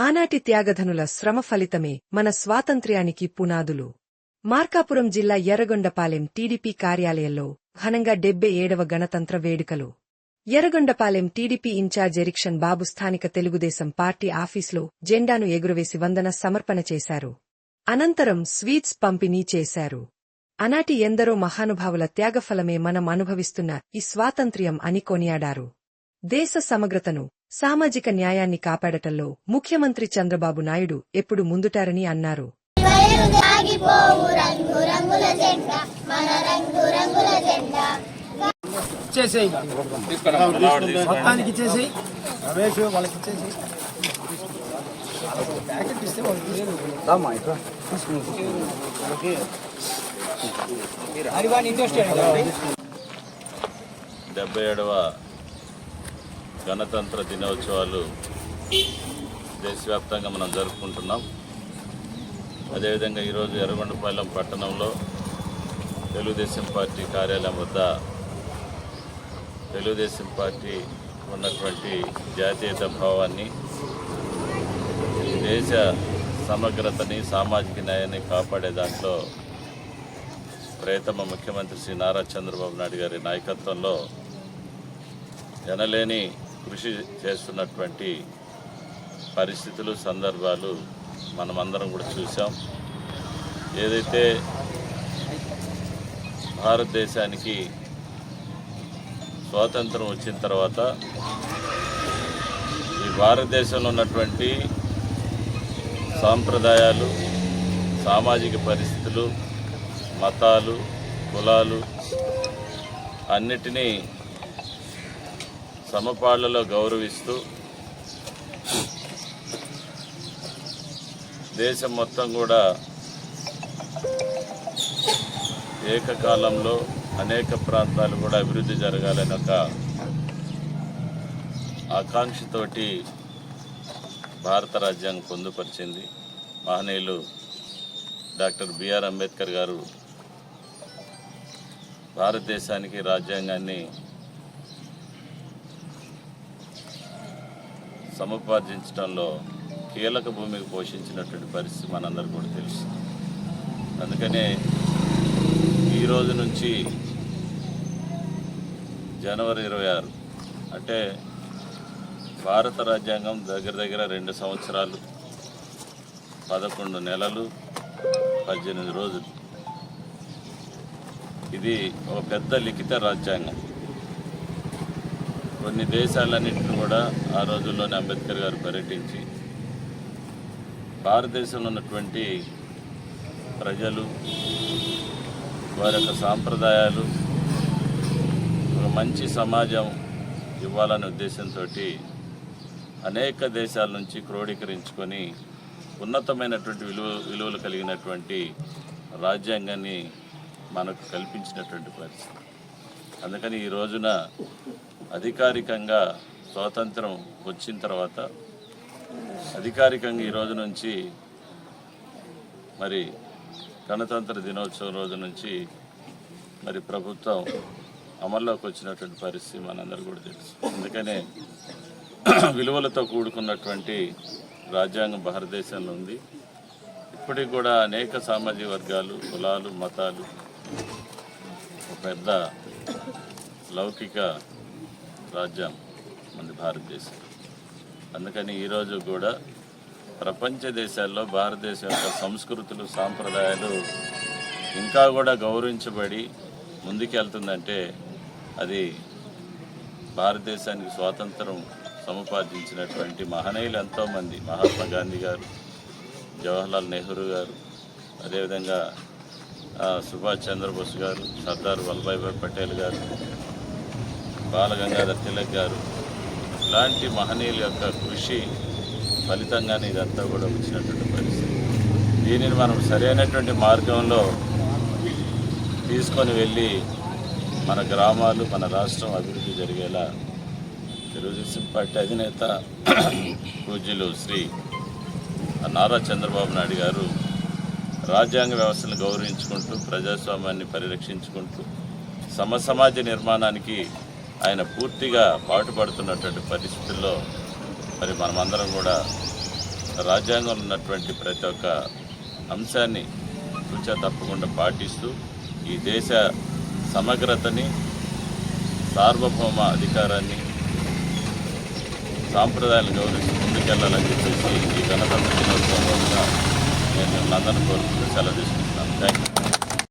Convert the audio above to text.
ఆనాటి త్యాగధనుల శ్రమ ఫలితమే మన స్వాతంత్ర్యానికి పునాదులు. మార్కాపురం జిల్లా ఎర్రగొండపాలెం టీడీపీ కార్యాలయంలో ఘనంగా డెబ్బై ఏడవ గణతంత్ర వేడుకలు. Yerragondapalem TDP incharge erection Babu స్థానిక తెలుగుదేశం పార్టీ ఆఫీసులో జెండాను ఎగురవేసి వందన సమర్పణ చేశారు. అనంతరం స్వీట్స్ పంపిణీ చేశారు. అనాటి ఎందరో మహానుభావుల త్యాగఫలమే మనం అనుభవిస్తున్న ఈ స్వాతంత్ర్యం అని కొనియాడారు. దేశ సమగ్రతను సామాజిక న్యాయాన్ని కాపాడటంలో ముఖ్యమంత్రి చంద్రబాబు నాయుడు ఎప్పుడు ముందుటారని అన్నారు. డెబ్బై ఏడవ గణతంత్ర దినోత్సవాలు దేశవ్యాప్తంగా మనం జరుపుకుంటున్నాం. అదేవిధంగా ఈరోజు ఎర్రగొండపాలెం పట్టణంలో తెలుగుదేశం పార్టీ కార్యాలయం వద్ద తెలుగుదేశం పార్టీ ఉన్నటువంటి జాతీయత భావాన్ని దేశ సమగ్రతని సామాజిక న్యాయాన్ని కాపాడే దాంట్లో ప్రేతమ ముఖ్యమంత్రి శ్రీ నారా చంద్రబాబు నాయుడు గారి నాయకత్వంలో ఎనలేని కృషి చేస్తున్నటువంటి పరిస్థితులు సందర్భాలు మనమందరం కూడా చూసాం ఏదైతే భారతదేశానికి స్వాతంత్రం వచ్చిన తర్వాత ఈ భారతదేశంలో ఉన్నటువంటి సాంప్రదాయాలు సామాజిక పరిస్థితులు మతాలు కులాలు అన్నిటినీ సమపాళ్ళలో గౌరవిస్తూ దేశం మొత్తం కూడా ఏకకాలంలో అనేక ప్రాంతాలు కూడా అభివృద్ధి జరగాలని ఒక ఆకాంక్షతోటి భారత రాజ్యాంగం పొందుపరిచింది. మహనీయులు డాక్టర్ బిఆర్ అంబేద్కర్ గారు భారతదేశానికి రాజ్యాంగాన్ని సముపార్జించడంలో కీలక భూమికి పోషించినటువంటి పరిస్థితి మనందరికీ కూడా తెలుసు. అందుకనే ఈ రోజు నుంచి జనవరి ఇరవై ఆరు అంటే భారత రాజ్యాంగం దగ్గర దగ్గర రెండు సంవత్సరాలు పదకొండు నెలలు పద్దెనిమిది రోజులు. ఇది ఒక పెద్ద లిఖిత రాజ్యాంగం. కొన్ని దేశాలన్నింటిని కూడా ఆ రోజుల్లోనే అంబేద్కర్ గారు పర్యటించి భారతదేశంలో ఉన్నటువంటి ప్రజలు వారి యొక్క సాంప్రదాయాలు ఒక మంచి సమాజం ఇవ్వాలనే ఉద్దేశంతో అనేక దేశాల నుంచి క్రోడీకరించుకొని ఉన్నతమైనటువంటి విలువ విలువలు కలిగినటువంటి రాజ్యాంగాన్ని మనకు కల్పించినటువంటి పరిస్థితి. అందుకని ఈ రోజున అధికారికంగా స్వాతంత్రం వచ్చిన తర్వాత అధికారికంగా ఈరోజు నుంచి మరి గణతంత్ర దినోత్సవం రోజు నుంచి మరి ప్రభుత్వం అమల్లోకి వచ్చినటువంటి పరిస్థితి మనందరూ కూడా తెలుసు. అందుకనే విలువలతో కూడుకున్నటువంటి రాజ్యాంగం భారతదేశంలో ఉంది. ఇప్పటికి కూడా అనేక సామాజిక వర్గాలు కులాలు మతాలు ఒక పెద్ద లౌకిక రాజ్యం మన భారతదేశం. అందుకని ఈరోజు కూడా ప్రపంచ దేశాల్లో భారతదేశం యొక్క సంస్కృతులు సాంప్రదాయాలు ఇంకా కూడా గౌరవించబడి ముందుకెళ్తుందంటే అది భారతదేశానికి స్వాతంత్రం సముపార్జించినటువంటి మహనీయులు ఎంతోమంది. మహాత్మా గాంధీ గారు జవహర్లాల్ నెహ్రూ గారు అదేవిధంగా సుభాష్ చంద్రబోస్ గారు సర్దార్ వల్లభాయ్ పటేల్ గారు బాలగంగాధర్ తిలక్ గారు ఇలాంటి మహనీయుల యొక్క కృషి ఫలితంగానే ఇదంతా కూడా వచ్చినటువంటి పరిస్థితి. దీనిని మనం సరైనటువంటి మార్గంలో తీసుకొని వెళ్ళి మన గ్రామాలు మన రాష్ట్రం అభివృద్ధి జరిగేలా తెలుగుదేశం పార్టీ అధినేత పూజ్యులు శ్రీ నారా చంద్రబాబు నాయుడు గారు రాజ్యాంగ వ్యవస్థను గౌరవించుకుంటూ ప్రజాస్వామ్యాన్ని పరిరక్షించుకుంటూ సమసమాజ నిర్మాణానికి ఆయన పూర్తిగా పాటుపడుతున్నటువంటి పరిస్థితుల్లో మరి మనమందరం కూడా రాజ్యాంగంలో ఉన్నటువంటి ప్రతి ఒక్క అంశాన్ని తూచా తప్పకుండా పాటిస్తూ ఈ దేశ సమగ్రతని సార్వభౌమ అధికారాన్ని సాంప్రదాయాలు గౌరవించి ముందుకెళ్ళాలని చెప్పేసి ఈ గణతంత్ర దినోత్సవం రోజున నేను నందన కోరుకుంటూ సెలవు తీసుకుంటున్నాను. Thank you